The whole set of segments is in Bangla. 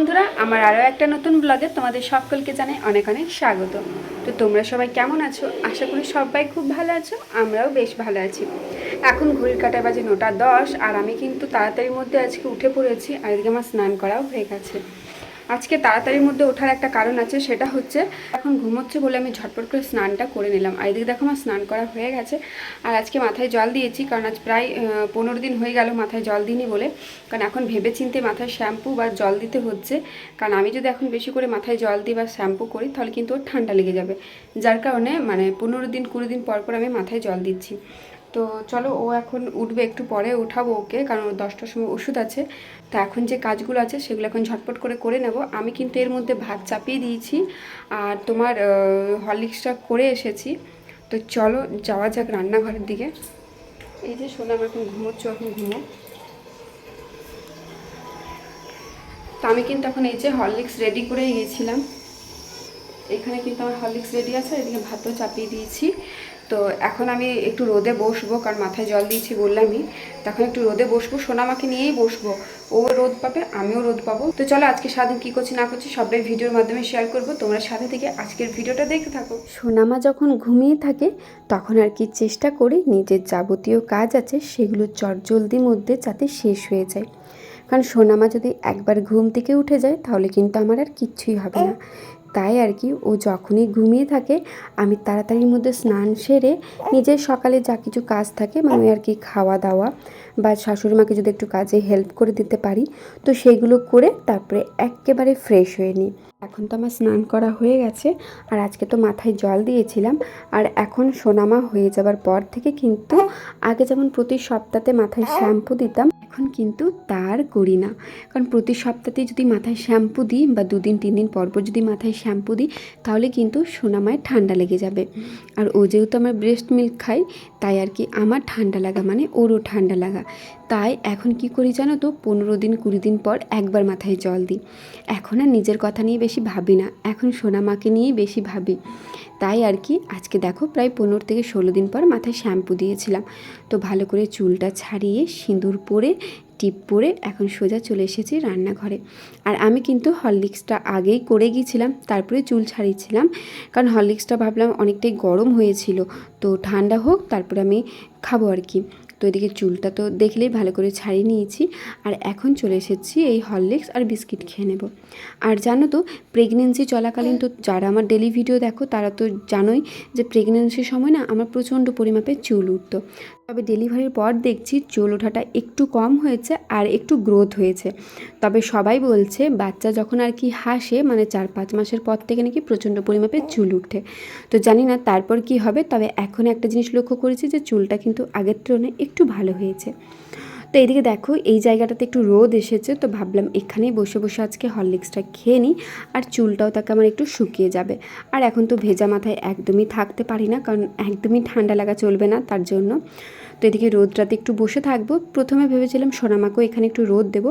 বন্ধুরা, আমার আরও একটা নতুন ব্লগে তোমাদের সকলকে জানাই অনেক অনেক স্বাগত। তো তোমরা সবাই কেমন আছো? আশা করি সবাই খুব ভালো আছো, আমরাও বেশ ভালো আছি। এখন ঘড়ির কাটায় বাজে নটা দশ, আর আমি কিন্তু তাড়াতাড়ির মধ্যে আজকে উঠে পড়েছি, আর এদিকে আমার স্নান করাও হয়ে গেছে। আজকে তাড়াতাড়ির মধ্যে ওঠার একটা কারণ আছে, সেটা হচ্ছে এখন ঘুমোচ্ছে বলে আমি ঝটপট করে স্নানটা করে নিলাম। আর এদিকে দেখো আমার স্নান করা হয়ে গেছে। আর আজকে মাথায় জল দিয়েছি, কারণ আজ প্রায় পনেরো দিন হয়ে গেল মাথায় জল দিইনি বলে। কারণ এখন ভেবে চিনতে মাথায় শ্যাম্পু বা জল দিতে হচ্ছে। কারণ আমি যদি এখন বেশি করে মাথায় জল দিই বা শ্যাম্পু করি, তাহলে কিন্তু ওর ঠান্ডা লেগে যাবে। যার কারণে মানে পনেরো দিন, কুড়ি দিন পর পর আমি মাথায় জল দিচ্ছি। তো চলো, ও এখন উঠবে একটু পরে, উঠাবো ওকে, কারণ দশটার সময় ওষুধ আছে। তো এখন যে কাজগুলো আছে, সেগুলো এখন ঝটপট করে করে নেব। আমি কিন্তু এর মধ্যে ভাত চাপিয়ে দিয়েছি, আর তোমার হরলিক্সটা করে এসেছি। তো চলো, যাওয়া যাক রান্নাঘরের দিকে। এই যে শোনাম এখন ঘুমোচ্ছ এখন ঘুমো। তো আমি কিন্তু এখন এই যে হরলিক্স রেডি করে গিয়েছিলাম এখানে কিন্তু আমার হরলিক্স রেডি আছে, এদিকে ভাতও চাপিয়ে দিয়েছি। তো এখন আমি একটু রোদে বসবো কারণ মাথায় জল দিয়েছি বললামই। তখন একটু রোদে বসবো সোনামাকে নিয়েই বসবো। ও রোদ পাবে আমিও রোদ পাবো। তো চলো আজকে সারাদিন কী করছি না করছি সবাই ভিডিওর মাধ্যমে শেয়ার করব। তোমরা সাথে থেকে আজকের ভিডিওটা দেখতে থাকো। সোনামা যখন ঘুমিয়ে থাকে তখন আর কি চেষ্টা করি নিজের যাবতীয় কাজ আছে সেগুলো চটজলদির মধ্যে যাতে শেষ হয়ে যায়। কারণ সোনামা যদি একবার ঘুম থেকে উঠে যায় তাহলে কিন্তু আমার আর কিচ্ছুই হবে না। তাই আর কি, ও যখনই ঘুমিয়ে থাকে, আমি তাড়াতাড়ির মধ্যে স্নান সেরে নিজের সকালে যা কিছু কাজ থাকে মানে আর কি খাওয়া দাওয়া বা শাশুড়ি মাকে যদি একটু কাজে হেল্প করে দিতে পারি, তো সেগুলো করে তারপরে একেবারে ফ্রেশ হয়ে নিই। এখন তো আমার স্নান করা হয়ে গেছে, আর আজকে তো মাথায় জল দিয়েছিলাম, আর এখন সোনামা হয়ে যাবার পর থেকে কিন্তু আগে যেমন প্রতি সপ্তাহে মাথায় শ্যাম্পু দিতাম এখন কিন্তু তার করি না। কারণ প্রতি সপ্তাহে যদি মাথায় শ্যাম্পু দিই বা দুদিন তিন দিন পর পর যদি মাথায় শ্যাম্পু দিই, তাহলে কিন্তু সোনামায় ঠান্ডা লেগে যাবে। আর ও যেহেতু আমার ব্রেস্ট মিল্ক খাই তাই আর কি আমার ঠান্ডা লাগা মানে ওরও ঠান্ডা লাগা। তাই এখন কি করি জানো তো? পনেরো দিন, কুড়ি দিন পর একবার মাথায় জল দিই। এখন আর নিজের কথা নিয়ে বেশি ভাবি না। এখন সোনামাকে নিয়েই বেশি ভাবি। তাই আর কি? আজকে দেখো প্রায় পনেরো থেকে ষোলো দিন পর মাথায় শ্যাম্পু দিয়েছিলাম। তো ভালো করে চুলটা ছাড়িয়ে সিঁদুর পরে, টিপ পরে এখন সোজা চলে এসেছি রান্নাঘরে। আর আমি কিন্তু হরলিক্সটা আগেই করে গিয়েছিলাম, তারপরে চুল ছাড়িয়েছিলাম। কারণ হরলিক্সটা ভাবলাম অনেকটাই গরম হয়েছিল। তো ঠান্ডা হোক, তারপরে আমি খাব আর কি। তো এদিকে চুলটা তো দেখলেই ভালো করে ছাড়িয়ে নিয়েছি। আর এখন চলে এসেছি এই হরলিক্স আর বিস্কিট খেয়ে নেব। আর জানো তো প্রেগনেন্সি চলাকালীন তো যারা আমার ডেলি ভিডিও দেখো, তারা তো জানোই যে প্রেগনেন্সির সময় না আমার প্রচণ্ড পরিমাপে চুল উঠতো। তবে ডেলিভারির পর দেখছি চুল ওঠাটা একটু কম হয়েছে আর একটু গ্রোথ হয়েছে। তবে সবাই বলছে বাচ্চা যখন আর কি হাসে মানে চার পাঁচ মাসের পর থেকে নাকি প্রচণ্ড পরিমাপে চুল উঠে। তো জানি না তারপর কি হবে, তবে এখন একটা জিনিস লক্ষ্য করেছি যে চুলটা কিন্তু আগের তুলনায় একটু ভালো হয়েছে। তো এইদিকে দেখো, এই জায়গাটাতে একটু রোদ এসেছে, তো ভাবলাম এখানেই বসে বসে আজকে হরলিক্সটা খেয়ে নিই আর চুলটাও তাকে আমার একটু শুকিয়ে যাবে। আর এখন তো ভেজা মাথায় একদমই থাকতে পারি না, কারণ একদমই ঠান্ডা লাগা চলবে না তার জন্য। তো এদিকে রোদটাতে একটু বসে থাকব। প্রথমে ভেবেছিলাম সোনামাকেও এখানে একটু রোদ দেবো।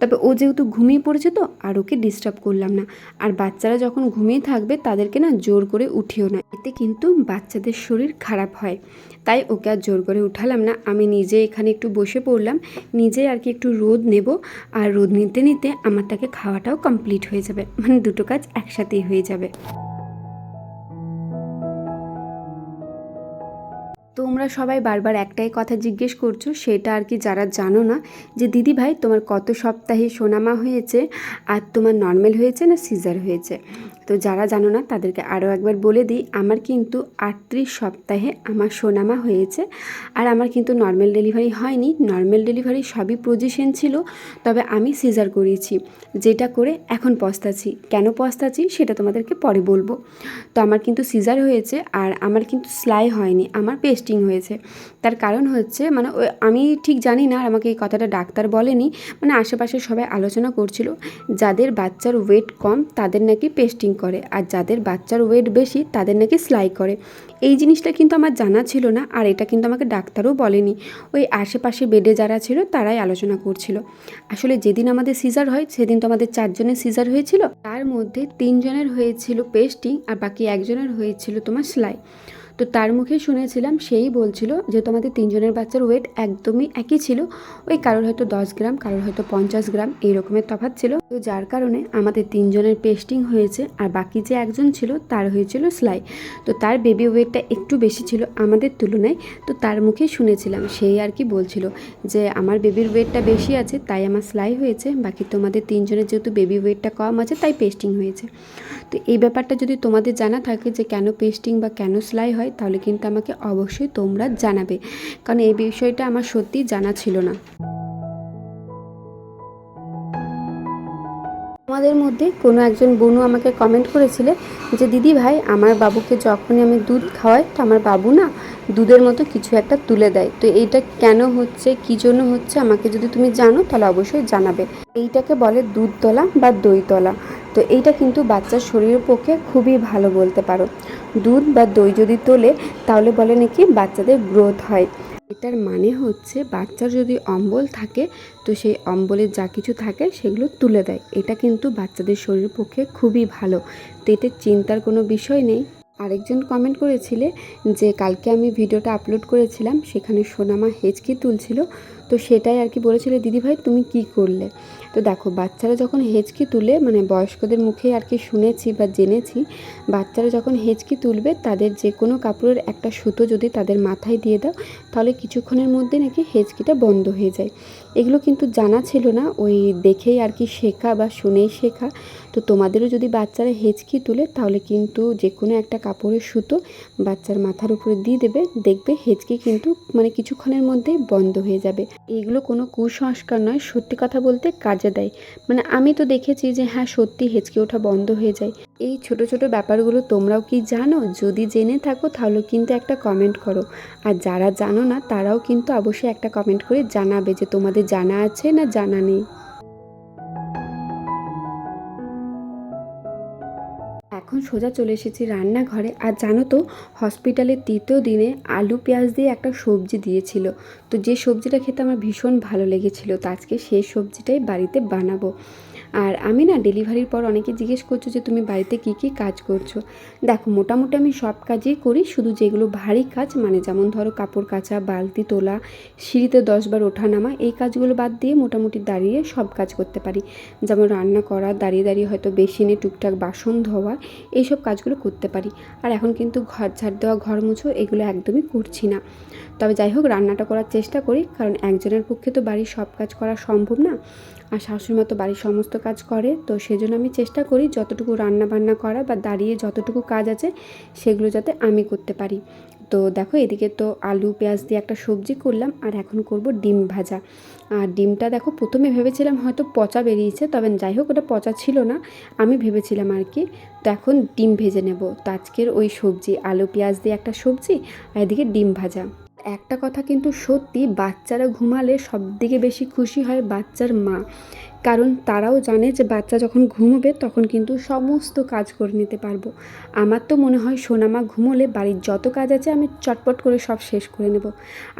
তবে ও যেহেতু ঘুমিয়ে পড়েছে তো, আর ওকে ডিস্টার্ব করলাম না। আর বাচ্চারা যখন ঘুমিয়ে থাকবে, তাদেরকে না জোর করে উঠিও না। এতে কিন্তু বাচ্চাদের শরীর খারাপ হয়। তাই ওকে আর জোর করে উঠালাম না। আমি নিজে এখানে একটু বসে পড়লাম। নিজে আর কি একটু রোদ নেব। আর রোদ নিতে নিতে আমার তাকে খাওয়াটাও কমপ্লিট হয়ে যাবে। মানে দুটো কাজ একসাথেই হয়ে যাবে। তোমরা সবাই বারবার একটাই কথা জিজ্ঞেস করছ, সেটা আর কি যারা জানো না, যে দিদি ভাই, তোমার কত সপ্তাহে সোনামা হয়েছে, আর তোমার নর্মাল হয়েছে না সিজার হয়েছে? তো যারা জানো না, তাদেরকে আরও একবার বলে দিই, আমার কিন্তু আটত্রিশ সপ্তাহে আমার সোনামা হয়েছে, আর আমার কিন্তু নর্মাল ডেলিভারি হয়নি। নর্মাল ডেলিভারি সবই পজিশন ছিল, তবে আমি সিজার করিয়েছি যেটা করে এখন পস্তাছি কেন পস্তাছি সেটা তোমাদেরকে পরে বলব। তো আমার কিন্তু সিজার হয়েছে, আর আমার কিন্তু সেলাই হয়নি, আমার পেস্টিং হয়েছে। তার কারণ হচ্ছে মানে আমি ঠিক জানি না, আর আমাকে এই কথাটা ডাক্তার বলেনি মানে আশেপাশে সবাই আলোচনা করছিল, যাদের বাচ্চার ওয়েট কম, তাদের নাকি পেস্টিং করে, আর যাদের বাচ্চার ওয়েট বেশি, তাদের নাকি সেলাই করে। এই জিনিসটা কিন্তু আমার জানা ছিল না, আর এটা কিন্তু আমাকে ডাক্তারও বলেনি। ওই আশেপাশে বেডে যারা ছিল, তারাই আলোচনা করছিল। আসলে যেদিন আমাদের সিজার হয়, সেদিন তো আমাদের চারজনের সিজার হয়েছিল। তার মধ্যে তিনজনের হয়েছিল পেস্টিং আর বাকি একজনের হয়েছিল তোমার সেলাই। তো তার মুখে শুনেছিলাম সেই বলছিল যে তোমাদের তিনজনের বাচ্চার ওয়েট একদমই একই ছিল। ওই কারোর হয়তো দশ গ্রাম, কারোর হয়তো পঞ্চাশ গ্রাম এই রকমের তফাৎ ছিল। তো যার কারণে আমাদের তিনজনের পেস্টিং হয়েছে আর বাকি যে একজন ছিল তার হয়েছিল সেলাই তো তার বেবি ওয়েটটা একটু বেশি ছিল আমাদের তুলনায়। তো তার মুখে শুনেছিলাম সেই আর কি বলছিল যে আমার বেবির ওয়েটটা বেশি আছে, তাই আমার সেলাই হয়েছে, বাকি তোমাদের তিনজনের যেহেতু বেবি ওয়েটটা কম আছে, তাই পেস্টিং হয়েছে। তো এই ব্যাপারটা যদি তোমাদের জানা থাকে যে কেন পেস্টিং বা কেন সেলাই হয় তাহলে কিন্তু আমাকে অবশ্যই তোমরা জানাবে। কারণ এই বিষয়টা আমার সত্যি জানা ছিল না। আমাদের মধ্যে কোনো একজন বোনু আমাকে কমেন্ট করেছিলে যে, দিদি ভাই, আমার বাবুকে যখনই আমি দুধ খাওয়াই, তো আমার বাবু না দুধের মতো কিছু একটা তুলে দেয়। তো এইটা কেন হচ্ছে, কি জন্য হচ্ছে, আমাকে যদি তুমি জানো, তাহলে অবশ্যই জানাবে। এইটাকে বলে দুধ তলা বা দই তলা তো এইটা কিন্তু বাচ্চার শরীরের পক্ষে খুবই ভালো বলতে পারো। দুধ বা দই যদি তোলে, তাহলে বলে নাকি বাচ্চাদের গ্রোথ হয়। এটার মানে হচ্ছে বাচ্চার যদি অম্বল থাকে, তো সেই অম্বলের যা কিছু থাকে সেগুলো তুলে দেয়। এটা কিন্তু বাচ্চাদের শরীরের পক্ষে খুবই ভালো। তো এতে চিন্তার কোনো বিষয় নেই। আরেকজন কমেন্ট করেছিলে যে কালকে আমি ভিডিওটা আপলোড করেছিলাম, সেখানে সোনামা হেঁচকি তুলছিল। তো সেটাই আর কি বলেছিল দিদিভাই তুমি কি করলে? তো দেখো, বাচ্চারা যখন হেঁচকি তুলে মানে বয়স্কদের মুখে আর কি শুনেছি বা জেনেছি, বাচ্চারা যখন হেঁচকি তুলবে, তাদের যে কোনো কাপড়ের একটা সুতো যদি তাদের মাথায় দিয়ে দাও, তাহলে কিছুক্ষণের মধ্যে নাকি হেঁচকিটা বন্ধ হয়ে যায়। এগুলো কিন্তু জানা ছিল না, ওই দেখেই আর কি শেখা বা শুনেই শেখা। তো তোমাদেরও যদি বাচ্চারা হেঁচকি তুলে, তাহলে কিন্তু যে কোনো একটা কাপড়ের সুতো বাচ্চার মাথার উপরে দিয়ে দেবে। দেখবে হেঁচকি কিন্তু মানে কিছুক্ষণের মধ্যেই বন্ধ হয়ে যাবে। এইগুলো কোনো কুসংস্কার নয়, সত্যি কথা বলতে কাজে দেয়। মানে আমি তো দেখেছি যে হ্যাঁ সত্যি হেঁচকি ওঠা বন্ধ হয়ে যায়। এই ছোট ছোট ব্যাপারগুলো তোমরাও কি জানো? যদি জেনে থাকো, তাহলে কিন্তু একটা কমেন্ট করো। আর যারা জানো না, তারাও কিন্তু অবশ্যই একটা কমেন্ট করে জানাবে যে তোমাদের জানা আছে না জানা নেই। এখন সোজা চলে এসেছি রান্নাঘরে। আর জানো তো হসপিটালের তৃতীয় দিনে আলু, পেঁয়াজ দিয়ে একটা সবজি দিয়েছিল। তো যে সবজিটা খেতে আমার ভীষণ ভালো লেগেছিল, তো আজকে সেই সবজিটাই বাড়িতে বানাবো। আর আমি না ডেলিভারির পর অনেকে জিজ্ঞেস করছ যে তুমি বাড়িতে কি কি কাজ করছ। দেখো, মোটামুটি আমি সব কাজই করি, শুধু যেগুলো ভারী কাজ মানে যেমন ধরো কাপড় কাচা, বালতি তোলা, সিঁড়িতে দশবার ওঠা নামা, এই কাজগুলো বাদ দিয়ে মোটামুটি দাঁড়িয়ে সব কাজ করতে পারি। যেমন রান্না করা, দাঁড়িয়ে দাঁড়িয়ে হয়তো বেসিনে টুকটাক বাসন ধোয়া, এইসব কাজগুলো করতে পারি। আর এখন কিন্তু ঘর ঝাড় দেওয়া, ঘর মুছো, এগুলো একদমই করছি না। তবে যাই হোক, রান্নাটা করার চেষ্টা করি, কারণ একজনের পক্ষে তো বাড়ির সব কাজ করা সম্ভব না। আর শাশুড়িমা তো বাড়ির সমস্ত কাজ করে, তো সেজন্য আমি চেষ্টা করি যতটুকু রান্না বান্না করা বা দাঁড়িয়ে যতটুকু কাজ আছে, সেগুলো যাতে আমি করতে পারি। তো দেখো, এদিকে তো আলু, পেঁয়াজ দিয়ে একটা সবজি করলাম, আর এখন করব ডিম ভাজা। আর ডিমটা দেখো, প্রথমে ভেবেছিলাম হয়তো পচা বেরিয়েছে, তবে যাই হোক, ওটা পচা ছিল না, আমি ভেবেছিলাম আর কি, তো এখন ডিম ভেজে নেব। তো আজকের ওই সবজি, আলু, পেঁয়াজ দিয়ে একটা সবজি, আর এদিকে ডিম ভাজা। একটা কথা কিন্তু সত্যি বাচ্চারা ঘুমালে সব সবদিকে বেশি খুশি হয় বাচ্চার মা। কারণ তারাও জানে যে বাচ্চা যখন ঘুমোবে তখন কিন্তু সমস্ত কাজ করে নিতে পারব। আমার তো মনে হয় সোনামা ঘুমোলে বাড়ির যত কাজ আছে আমি চটপট করে সব শেষ করে নেব।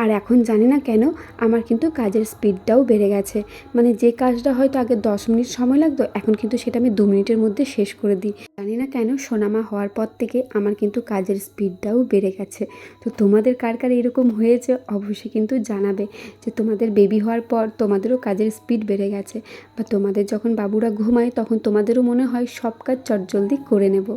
আর এখন জানি না কেন আমার কিন্তু কাজের স্পিডটাও বেড়ে গেছে। মানে যে কাজটা হয়তো আগে দশ মিনিট সময় লাগতো, এখন কিন্তু সেটা আমি দু মিনিটের মধ্যে শেষ করে দিই। জানি না কেন সোনামা হওয়ার পর থেকে আমার কিন্তু কাজের স্পিডটাও বেড়ে গেছে। তো তোমাদের কার কার এরকম হয়েছে অবশ্যই কিন্তু জানাবে যে তোমাদের বেবি হওয়ার পর তোমাদেরও কাজের স্পিড বেড়ে গেছে। বা তোমাদের যখন বাবুরা ঘুমায়, তখন তোমাদেরও মনে হয় সব কাজ চটজলদি করে নেব।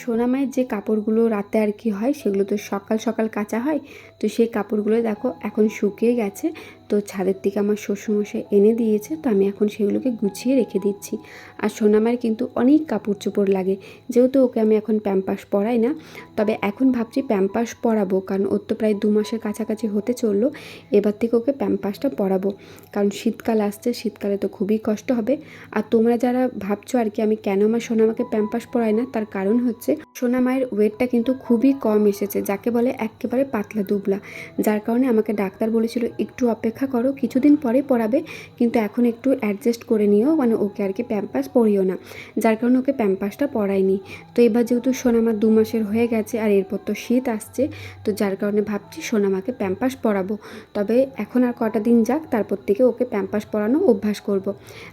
সোনামায়ের যে কাপড়গুলো রাতে আর কি হয়, সেগুলো তো সকাল সকাল কাঁচা হয়। তো সেই কাপড়গুলো দেখো, এখন শুকিয়ে গেছে। তো ছাদের থেকে আমার শ্বশুরমশাই এনে দিয়েছে, তো আমি এখন সেগুলোকে গুছিয়ে রেখে দিচ্ছি। আর সোনামায়ের কিন্তু অনেক কাপড় চোপড় লাগে, যেহেতু ওকে আমি এখন প্যাম্পাস পরাই না, তবে এখন ভাবছি প্যাম্পাস পরাবো, কারণ ওর তো প্রায় দু মাসের কাছাকাছি হতে চলল, এবার থেকে ওকে প্যাম্পাসটা পরাবো। কারণ শীতকাল আসছে, শীতকালে তো খুবই কষ্ট হবে। আর তোমরা যারা ভাবছ আর কি আমি কেন আমার সোনামাকে প্যাম্পাস পরাই না, তার কারণ হচ্ছে সোনামায়ের ওয়েটটা কিন্তু খুবই কম এসেছে, যাকে বলে একেবারে পাতলা দুবলা। যার কারণে আমাকে ডাক্তার বলেছিল, একটু অপেক্ষা অপেক্ষা করো, কিছুদিন পরে পড়াবে, কিন্তু এখন একটু অ্যাডজাস্ট করে নিও মানে ওকে আর কি প্যাম্পাস পড়িও না। যার কারণে ওকে প্যাম্পাসটা পড়ায়নি তো এবার যেহেতু সোনামা দু মাসের হয়ে গেছে, আর এরপর তো শীত আসছে, তো যার কারণে ভাবছি সোনামাকে প্যাম্পাস পরাবো তবে এখন আর কটা দিন যাক, তারপর থেকে ওকে প্যাম্পাস পরানো অভ্যাস করব।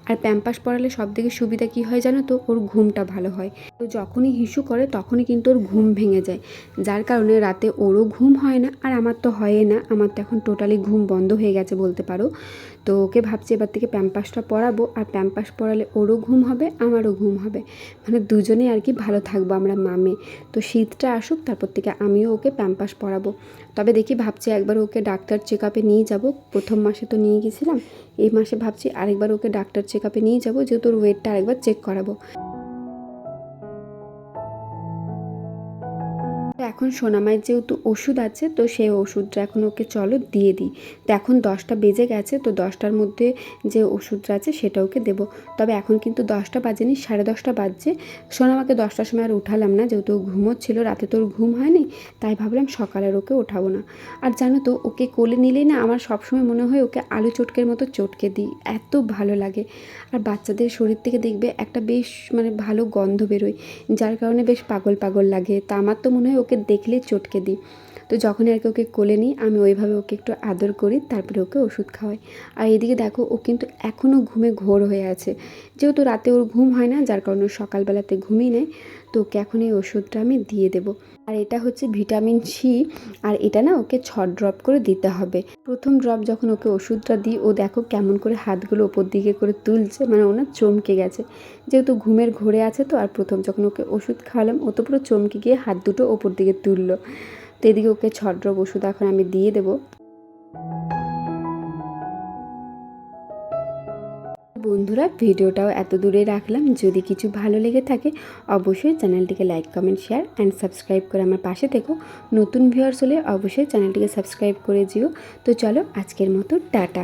আর প্যাম্পাস পরালে সব থেকে সুবিধা কী হয় জানো তো? ওর ঘুমটা ভালো হয়। তো যখনই হিসু করে, তখনই কিন্তু ওর ঘুম ভেঙে যায়। যার কারণে রাতে ওরও ঘুম হয় না, আর আমার তো হয়ই না, আমার তো এখন টোটালি ঘুম বন্ধ হয়ে গেছে বলতে পারো। তো ওকে ভাবছি এবার থেকে প্যাম্পাসটা পরাবো। আর প্যাম্পাস পরালে ওরও ঘুম হবে, আমারও ঘুম হবে। মানে দুজনেই আর কি ভালো থাকব আমরা মামে। তো শীতটা আসুক, তারপর থেকে আমিও ওকে প্যাম্পাস পরাবো। তবে দেখি ভাবছি একবার ওকে ডাক্তার চেক আপে নিয়ে যাব। প্রথম মাসে তো নিয়ে গেছিলাম, এই মাসে ভাবছি আরেকবার ওকে ডাক্তার চেক আপে নিয়ে যাব, যেহেতু ওর ওয়েটটা আরেকবার চেক করাবো। এখন সোনামায়ের যেহেতু ওষুধ আছে, তো সেই ওষুধটা এখন ওকে চলো দিয়ে দিই। তো এখন দশটা বেজে গেছে, তো দশটার মধ্যে যে ওষুধটা আছে সেটা ওকে দেবো। তবে এখন কিন্তু দশটা বাজেনি, সাড়ে দশটা বাজছে। সোনামাকে দশটার সময় আর উঠালাম না, যেহেতু ঘুমোচ্ছিল, রাতে তোর ঘুম হয়নি, তাই ভাবলাম সকালের ওকে ওঠাবো না। আর জানো তো, ওকে কোলে নিলেই না আমার সবসময় মনে হয় ওকে আলু চটকের মতো চটকে দিই, এত ভালো লাগে। আর বাচ্চাদের শরীর থেকে দেখবে একটা বেশ মানে ভালো গন্ধ বেরোয়, যার কারণে বেশ পাগল পাগল লাগে। তা আমার তো মনে হয় ওকে দেখলেই চটকে দিই তো যখনই আর কি ওকে কোলে নিই, আমি ওইভাবে ওকে একটু আদর করি, তারপরে ওকে ওষুধ খাওয়াই। আর এদিকে দেখো, ও কিন্তু এখনও ঘুমে ঘোর হয়ে আছে। যেহেতু রাতে ওর ঘুম হয় না, যার কারণে সকালবেলাতে ঘুমিয়ে নেয় তো ওকে এখন এই ওষুধটা আমি দিয়ে দেবো। আর এটা হচ্ছে ভিটামিন সি, আর এটা না ওকে ছ ড্রপ করে দিতে হবে। প্রথম ড্রপ যখন ওকে ওষুধটা দিই, ও দেখো কেমন করে হাতগুলো ওপর দিকে করে তুলছে মানে ওনার চমকে গেছে। যেহেতু ঘুমের ঘোরে আছে তো, আর প্রথম যখন ওকে ওষুধ খাওয়ালাম, ও তো পুরো চমকে গিয়ে হাত দুটো ওপর দিকে তুললো। তো এদিকে ওকে ছড্র ওষুধ এখন আমি দিয়ে দেবো। বন্ধুরা, ভিডিওটাও এত দূরে রাখলাম। যদি কিছু ভালো লেগে থাকে, অবশ্যই চ্যানেলটিকে like, comment, share and subscribe করে আমার পাশে থেকো। নতুন ভিউয়ার্স হলে অবশ্যই চ্যানেলটিকে সাবস্ক্রাইব করে দিও তো চলো, আজকের মতো, টাটা।